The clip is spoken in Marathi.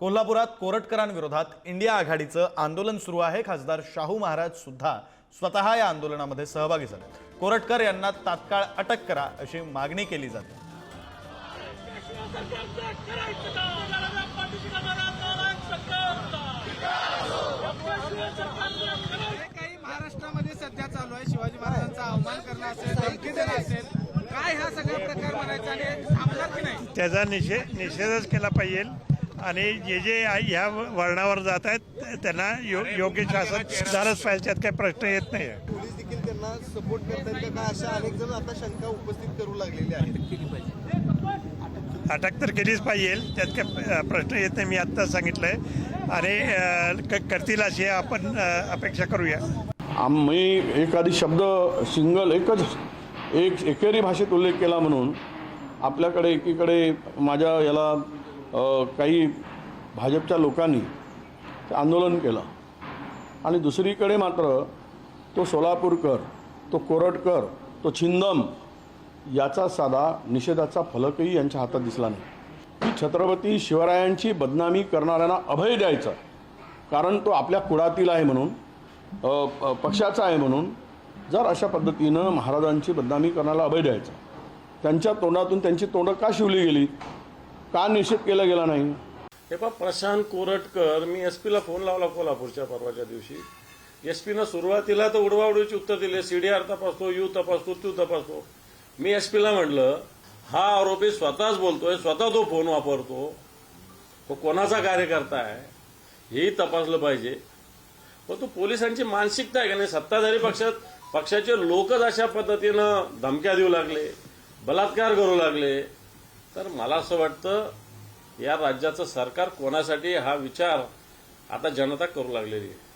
कोल्हापुरात कोरटकरांविरोधात इंडिया आघाडीचं आंदोलन सुरू आहे. खासदार शाहू महाराज सुद्धा स्वतः या आंदोलनामध्ये सहभागी झाले कोरटकर यांना तात्काळ अटक करा अशी मागणी केली जाते. काही महाराष्ट्रामध्ये सध्या चालू आहे शिवाजी महाराजांचा अवमान करणं असेल धमकी देणं असेल काय हा सगळा प्रकार म्हणायचा आणि थांबणार की नाही? त्याचा निषेध निषेधच केला पाहिजे. आणि जे जे ह्या वर्णावर जात आहेत त्यांना यो योग्य शासन झालंच पाहिजे त्यात काही प्रश्न येत नाही. आहे पोलीस देखील त्यांना सपोर्ट करतात का? काय अशा अनेक जण आता शंका उपस्थित करू लागलेले आहेत? अटक तर केलीच पाहिजे त्यात काही प्रश्न येत नाही मी आत्ता सांगितलंय. आणि अ, क- करतील अशी आपण अपेक्षा करूया. आम्ही एखादी शब्द सिंगल एकच एक एकेरी भाषेत उल्लेख केला म्हणून आपल्याकडे एकीकडे माझ्या याला काही भाजपच्या लोकांनी आंदोलन केलं. आणि दुसरीकडे मात्र तो सोलापूरकर तो कोरटकर तो छिंदम याचा साधा निषेधाचा फलकही यांच्या हातात दिसला नाही. की छत्रपती शिवरायांची बदनामी करणाऱ्यांना अभय द्यायचं कारण तो आपल्या कुळातील आहे म्हणून प- पक्षाचा आहे म्हणून जर अशा पद्धतीनं महाराजांची बदनामी करण्याला अभय द्यायचा त्यांच्या तोंडातून त्यांची तोंडं का शिवली गेली? का निषेध केला गेला नाही? हे पहा प्रशांत कोरटकर मी एस पीला फोन लावला कोल्हापूरच्या परवाच्या दिवशी. एस पीनं सुरुवातीला तर उडवाउडवीची उत्तर दिले सीडीआर तपासतो यू तपासतो तू तपासतो. मी एस पीला म्हटलं हा आरोपी स्वतःच बोलतोय स्वतः तो फोन वापरतो. तो कोणाचा कार्यकर्ता आहे हेही तपासलं पाहिजे. पण तो पोलिसांची मानसिकता आहे का नाही? सत्ताधारी पक्षात पक्षाचे लोकच अशा पद्धतीनं धमक्या देऊ लागले बलात्कार करू लागले. तर मला असं वाटतं या राज्याचं सरकार कोणासाठी हा विचार आता जनता करू लागलेली आहे.